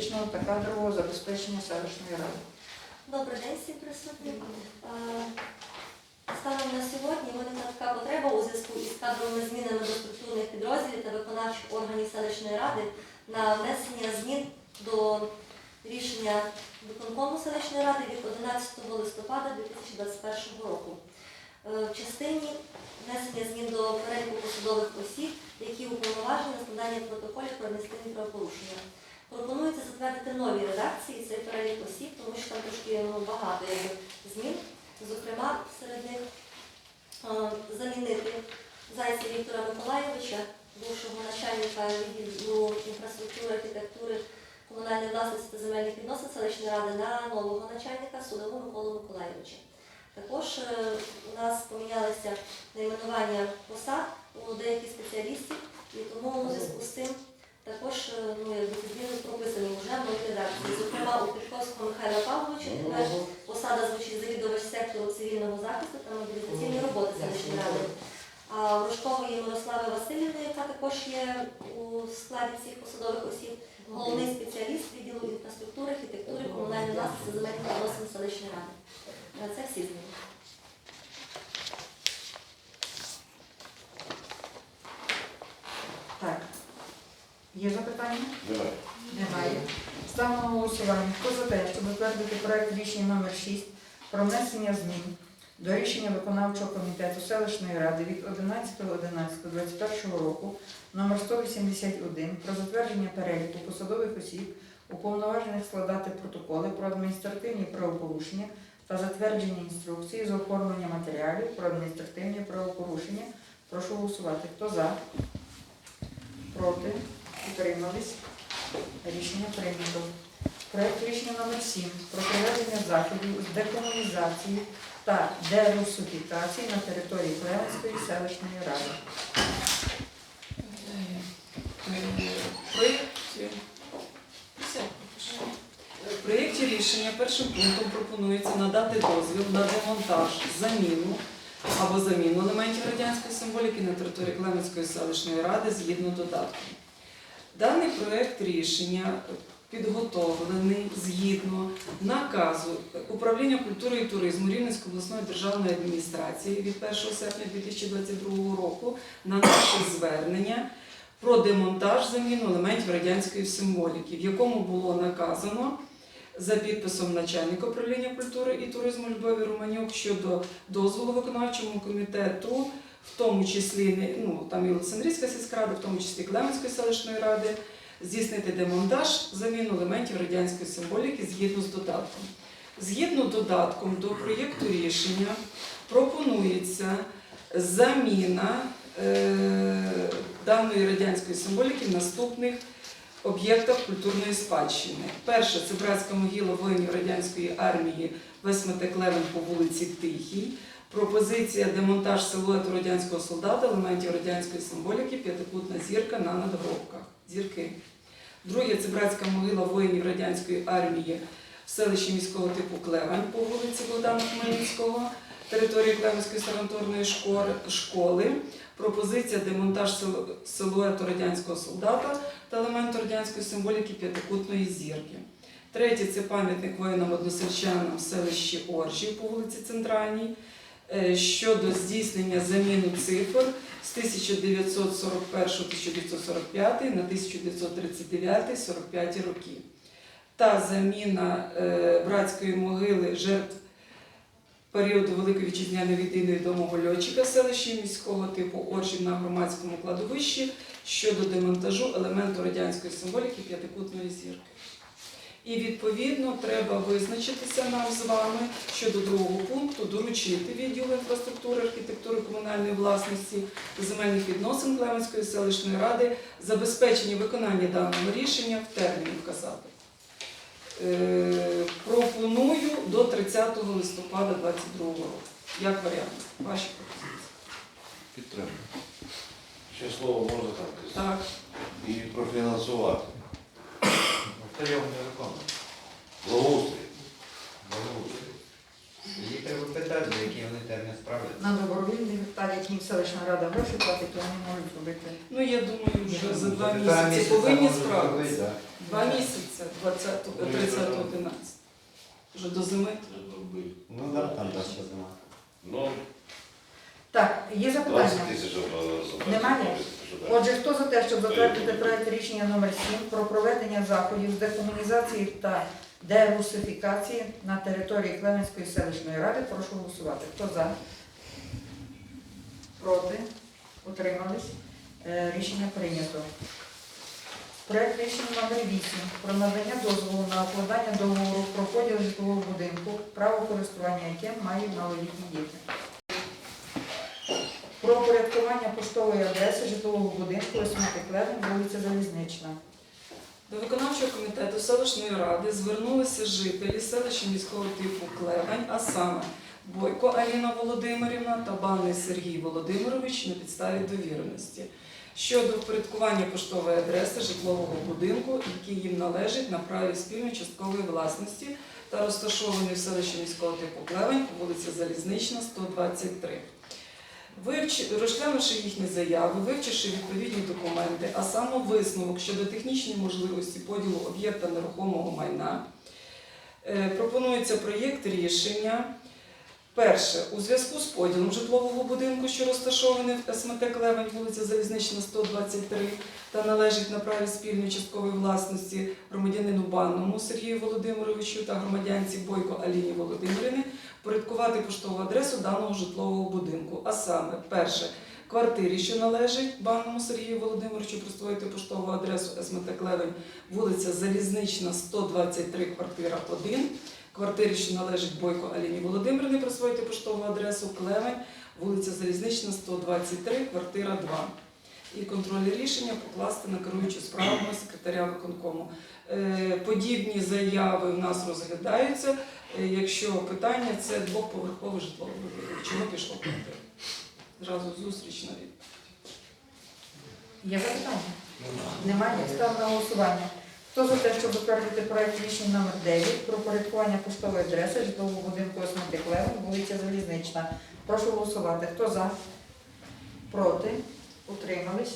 фізичного та кадрового забезпечення селищної ради. Добрий день всім присутнім. Станом на сьогодні виникла така потреба у зв'язку із кадровими змінами до структурних підрозділів та виконавчих органів селищної ради на внесення змін до рішення виконкому селищної ради від 11 листопада 2021 року. Е, В частині внесення змін до переліку посадових осіб, які уповноважені на складання протоколів про адміністративні правопорушення. Пропонується затвердити нові редакції цей перелік осіб, тому що там трошки ну, багато змін. Зокрема, серед них е, замінити Зайця Віктора Миколайовича, бувшого начальника відділу інфраструктури, архітектури, комунальної власності та земельних відносин селищної ради на нового начальника Судову Миколу Миколайовича. Також е, у нас помінялися найменування посад у деяких спеціалістів, і тому у зв'язку з цим також е, ну, прописані вже в редакції. Зокрема, у Петровського Михайла Павловича тепер посада звучить завідувач сектору цивільного захисту та мобілізаційної роботи селищної ради. А у Рожкової Мирослави Васильівни, яка також є у складі цих посадових осіб, головний спеціаліст відділу інфраструктури, архітектури, комунальної власності земельних відносин селищної ради. Це всі зміни. Так. Є запитання? Давай. Немає. Ставимо голосування. Хто за те, щоб затвердити проект рішення номер 6 про внесення змін до рішення виконавчого комітету селищної ради від 11.11.21 року номер 181 про затвердження переліку посадових осіб, уповноважених складати протоколи про адміністративні правопорушення та затвердження інструкції з оформлення матеріалів про адміністративні правопорушення. Прошу голосувати. Хто за? Проти? Утримались? Рішення прийнято. Проект рішення номер 7 про проведення заходів з декомунізації та дерусифікації на території Клевенської селищної ради. В проєкті рішення першим пунктом пропонується надати дозвіл на демонтаж, заміну або заміну елементів радянської символіки на території Клеменської селищної ради згідно додатку. Даний проєкт рішення підготовлений згідно наказу Управління культури і туризму Рівненської обласної державної адміністрації від 1 серпня 2022 року на наше звернення про демонтаж заміну елементів радянської символіки, в якому було наказано за підписом начальника управління культури і туризму Любові Романюк щодо дозволу виконавчому комітету, в тому числі ну, там і сільська рада, в тому числі Клеменської селищної ради, здійснити демонтаж заміну елементів радянської символіки згідно з додатком. Згідно додатком до проєкту рішення пропонується заміна е, даної радянської символіки в наступних об'єктах культурної спадщини. Перше це братська могила воїнів радянської армії Весмети Клевен по вулиці Тихій. Пропозиція демонтаж силуету радянського солдата, елементів радянської символіки, п'ятикутна зірка на надгробках. Зірки. Друге це братська могила воїнів радянської армії в селищі міського типу Клевень по вулиці Богдана Хмельницького, території Клевенської санаторної школи-. Пропозиція демонтаж силуету радянського солдата та елементу радянської символіки п'ятикутної зірки. Третє це пам'ятник воїнам односельчанам в селищі Оржі по вулиці Центральній щодо здійснення заміну цифр з 1941-1945 на 1939-45 роки. Та заміна е, братської могили жертв періоду Великої вітчизняної війни відомого льотчика селищі міського типу Оржів на громадському кладовищі щодо демонтажу елементу радянської символіки п'ятикутної зірки. І відповідно треба визначитися нам з вами щодо другого пункту, доручити відділу інфраструктури, архітектури, комунальної власності та земельних відносин Клеменської селищної ради забезпечення виконання даного рішення в термін вказати. Е, пропоную до 30 листопада 2022 року. Як варіант? Ваші пропозиції. Підтримую. Ще слово можна там Так. і профінансувати. Хто його не виконує? Благоустрій. Благоустрій. Її треба питати, за які вони термін справляться. На добровільний так як їм селищна рада гроші платить, то вони можуть робити. Ну я думаю, що за два місяці повинні справитися. Два місяці, 20, 30, 11. Вже до зими. Ну да, там та ще зима. Ну, Так, є 20 запитання? тисяч забрати. Немає? Отже, хто за те, щоб затвердити проект рішення номер 7 про проведення заходів з декомунізації та дерусифікації на території Клеменської селищної ради, прошу голосувати. Хто за? Проти? Утримались? Е, Рішення прийнято. Проект рішення номер 8 про надання дозволу на укладання договору про поділ житлового будинку, право користування яким мають малолітні діти. Про упорядкування поштової адреси житлового будинку Осміти Клевень, вулиця Залізнична. До виконавчого комітету селищної ради звернулися жителі селища міського типу Клевень, а саме Бойко Аліна Володимирівна та Банний Сергій Володимирович на підставі довіреності щодо впорядкування поштової адреси житлового будинку, який їм належить на праві спільної часткової власності та розташований в селищі міського типу Клевень по вулиці Залізнична, 123. Розглянувши їхні заяви, вивчивши відповідні документи, а саме висновок щодо технічної можливості поділу об'єкта нерухомого майна, е, пропонується проєкт рішення. Перше, у зв'язку з поділом житлового будинку, що розташований в СМТ Клевень, вулиця Залізнична, 123, та належить на праві спільної часткової власності громадянину Банному Сергію Володимировичу та громадянці Бойко Аліні Володимирівні, порядкувати поштову адресу даного житлового будинку. А саме, перше, квартирі, що належить банному Сергію Володимировичу, присвоїти поштову адресу СМТ Клевень, вулиця Залізнична, 123, квартира 1. Квартирі, що належить Бойко Аліні Володимирівні, присвоїти поштову адресу Клевень, вулиця Залізнична, 123, квартира 2. І контроль рішення покласти на керуючу справами секретаря виконкому. Е, Подібні заяви в нас розглядаються. Е, Якщо питання це двохповерховий житловий будинок. Чому пішло квартира? Зразу зустріч на від. Є запитання? Немає? Ставлю на голосування. Хто за те, щоб затвердити проект рішення номер 9 про порядкування поштової адреси житлового будинку Осміти Клевень, вулиця Залізнична? Прошу голосувати. Хто за? Проти? Утримались?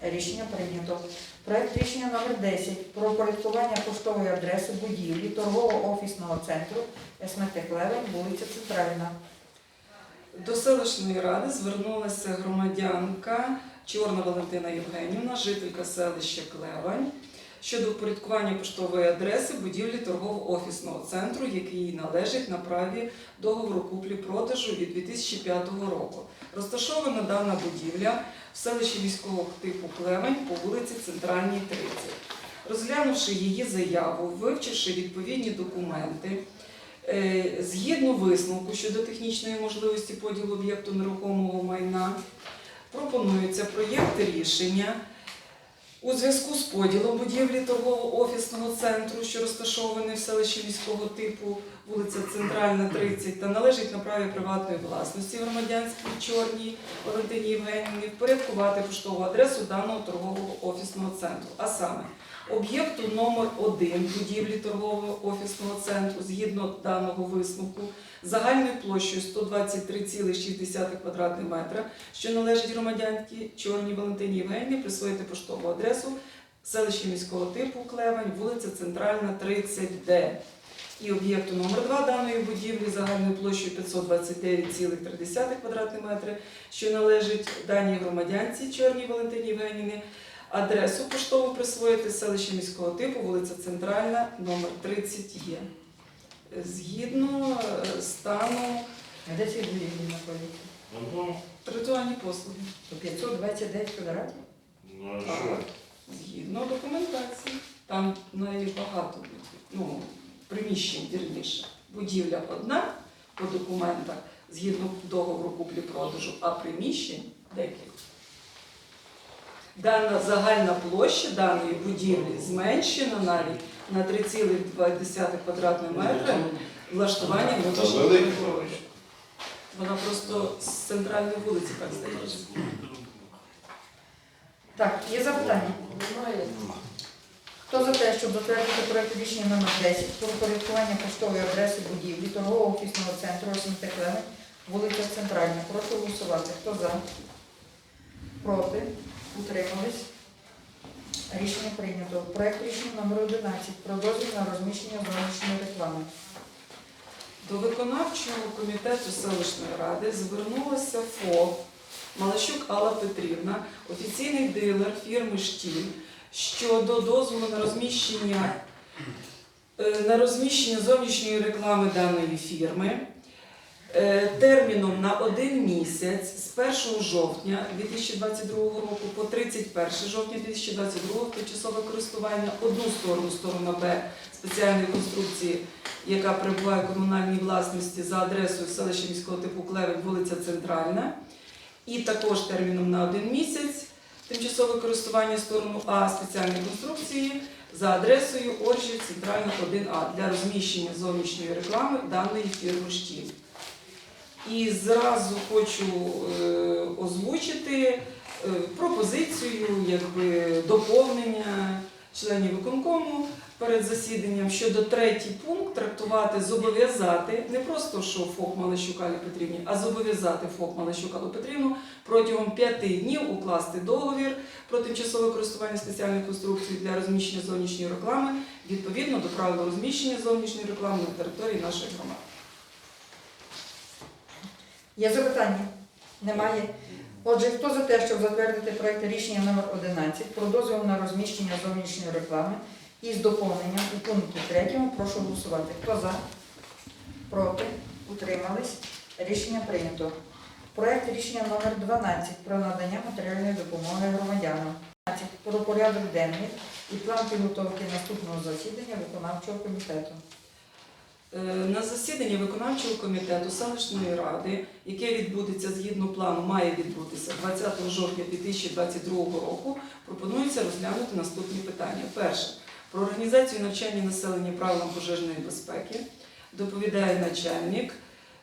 Рішення прийнято. Проект рішення номер 10 про порядкування поштової адреси будівлі торгово-офісного центру СМТ Клевень, вулиця Центральна. До селищної ради звернулася громадянка Чорна Валентина Євгенівна, жителька селища Клевань, щодо впорядкування поштової адреси будівлі торгово-офісного центру, який належить на праві договору куплі-продажу від 2005 року. Розташована дана будівля в селищі військового типу Клевень по вулиці Центральній 30. Розглянувши її заяву, вивчивши відповідні документи, Е, Згідно висновку щодо технічної можливості поділу об'єкту нерухомого майна, пропонується проєкт рішення у зв'язку з поділом будівлі торгово-офісного центру, що розташований в селищі міського типу вулиця Центральна, 30, та належить на праві приватної власності громадянській чорній Валентині Євгенівні, впорядкувати поштову адресу даного торгового офісного центру. А саме об'єкту номер 1 будівлі торгового офісного центру згідно даного висновку загальною площею 123,6 квадратних метра, що належить громадянці Чорній Валентині Євгенівні, присвоїти поштову адресу селища міського типу Клевень, вулиця Центральна, 30Д. І об'єкту номер 2 даної будівлі загальною площею 529,3 квадратних метри, що належить даній громадянці Чорній Валентині Євгенівні, Адресу поштову присвоїти селище міського типу, вулиця Центральна, номер 30 є. Згідно е, стану А де ці будівлі знаходяться? Ну, ритуальні послуги. То 529 квадратів? ну, а що? Згідно документації. Там найбагато ну, приміщень, вірніше. Будівля одна по документах, згідно договору куплі-продажу, а приміщень декілька. Дана загальна площа даної будівлі зменшена навіть на 3,2 квадратних метри влаштування Та внутрішньої. Вона просто з центральної вулиці, так здається. Так, є запитання? Хто за те, щоб затвердити проект рішення номер 10 про порядкування поштової адреси будівлі торгово-офісного центру СМТ Клевень, вулиця Центральна? Прошу голосувати. Хто за? Проти? Утримались? Рішення прийнято. Проект рішення номер 11 про на розміщення зовнішньої реклами. До виконавчого комітету селищної ради звернулася ФОП Малащук Алла Петрівна, офіційний дилер фірми Штіль, щодо дозволу на розміщення, е, на розміщення зовнішньої реклами даної фірми терміном на один місяць з 1 жовтня 2022 року по 31 жовтня 2022 в тимчасове користування одну сторону, сторона Б спеціальної конструкції яка перебуває в комунальній власності за адресою селища міського типу Клевик, вулиця Центральна, і також терміном на один місяць тимчасове користування сторону А спеціальної конструкції за адресою Оржів Центральна 1А для розміщення зовнішньої реклами даної фірми Штіль. І зразу хочу е, озвучити е, пропозицію, якби доповнення членів виконкому перед засіданням щодо третій пункт трактувати, зобов'язати не просто що ФОП Малищук Алі Петрівні, а зобов'язати ФОП Малищук Аллу Петрівну протягом п'яти днів укласти договір про тимчасове користування спеціальної конструкції для розміщення зовнішньої реклами відповідно до правил розміщення зовнішньої реклами на території нашої громади. Є запитання? Немає. Отже, хто за те, щоб затвердити проект рішення номер 11 про дозвіл на розміщення зовнішньої реклами із доповненням у пункті 3, прошу голосувати. Хто за? Проти? Утримались? Рішення прийнято. Проект рішення номер 12 про надання матеріальної допомоги громадянам. про порядок денний і план підготовки наступного засідання виконавчого комітету. Е, На засіданні виконавчого комітету селищної ради, яке відбудеться згідно плану, має відбутися 20 жовтня 2022 року, пропонується розглянути наступні питання. Перше про організацію навчання населення правилам пожежної безпеки. Доповідає начальник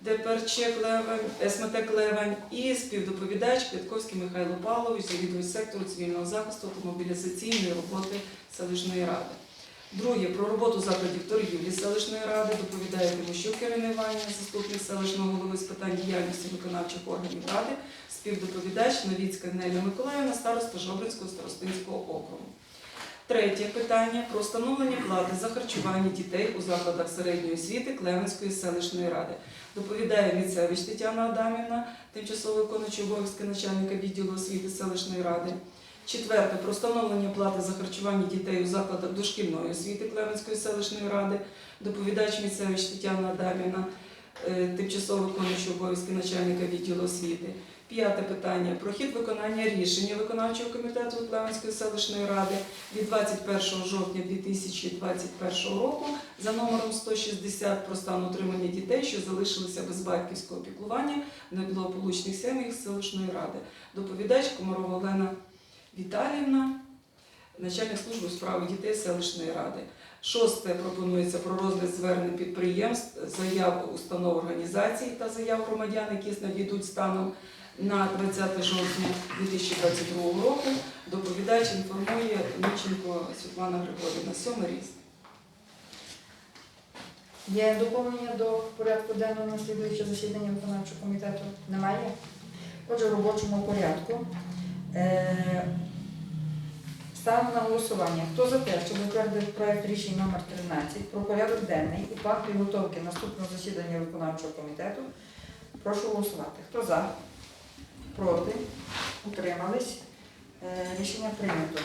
ДПРЧ Клевень, СМТ Клевень і співдоповідач Квятковський Михайло Павлович, завідувач сектору цивільного захисту автомобілізаційної роботи селищної ради. Друге про роботу закладів торгівлі селищної ради доповідає Тимощук Ірина Іванівна, заступник селищного голови з питань діяльності виконавчих органів ради, співдоповідач Новіцька Неля Миколаївна, староста Жобринського старостинського округу. Третє питання про встановлення плати за харчування дітей у закладах середньої освіти Клевенської селищної ради. Доповідає Міцевич Тетяна Адамівна, тимчасово виконуючий обов'язки начальника відділу освіти селищної ради. Четверте про встановлення плати за харчування дітей у закладах дошкільної освіти Клевенської селищної ради. Доповідач Міцевич Тетяна Адамівна, е, тимчасово виконуючий обов'язки начальника відділу освіти. П'яте питання про хід виконання рішення виконавчого комітету Клевенської селищної ради від 21 жовтня 2021 року за номером 160 про стан утримання дітей, що залишилися без батьківського піклування в неблагополучних сім'ях селищної ради. Доповідач Комарова Олена Віталіївна, начальник служби справи дітей селищної ради. Шосте пропонується про розгляд звернень підприємств, заяв установ організацій та заяв громадян, які надійдуть станом на 20 жовтня 2022 року. Доповідач інформує Міченко Світлана Григорівна. Сьоме різне. Є доповнення до порядку денного на засідання виконавчого комітету? Немає? Отже, в робочому порядку. Е, Ставимо на голосування. Хто за те, щоб затвердити проект рішення номер 13 про порядок денний і план підготовки наступного засідання виконавчого комітету? Прошу голосувати. Хто за? Проти? Утримались? Е, Рішення прийнято.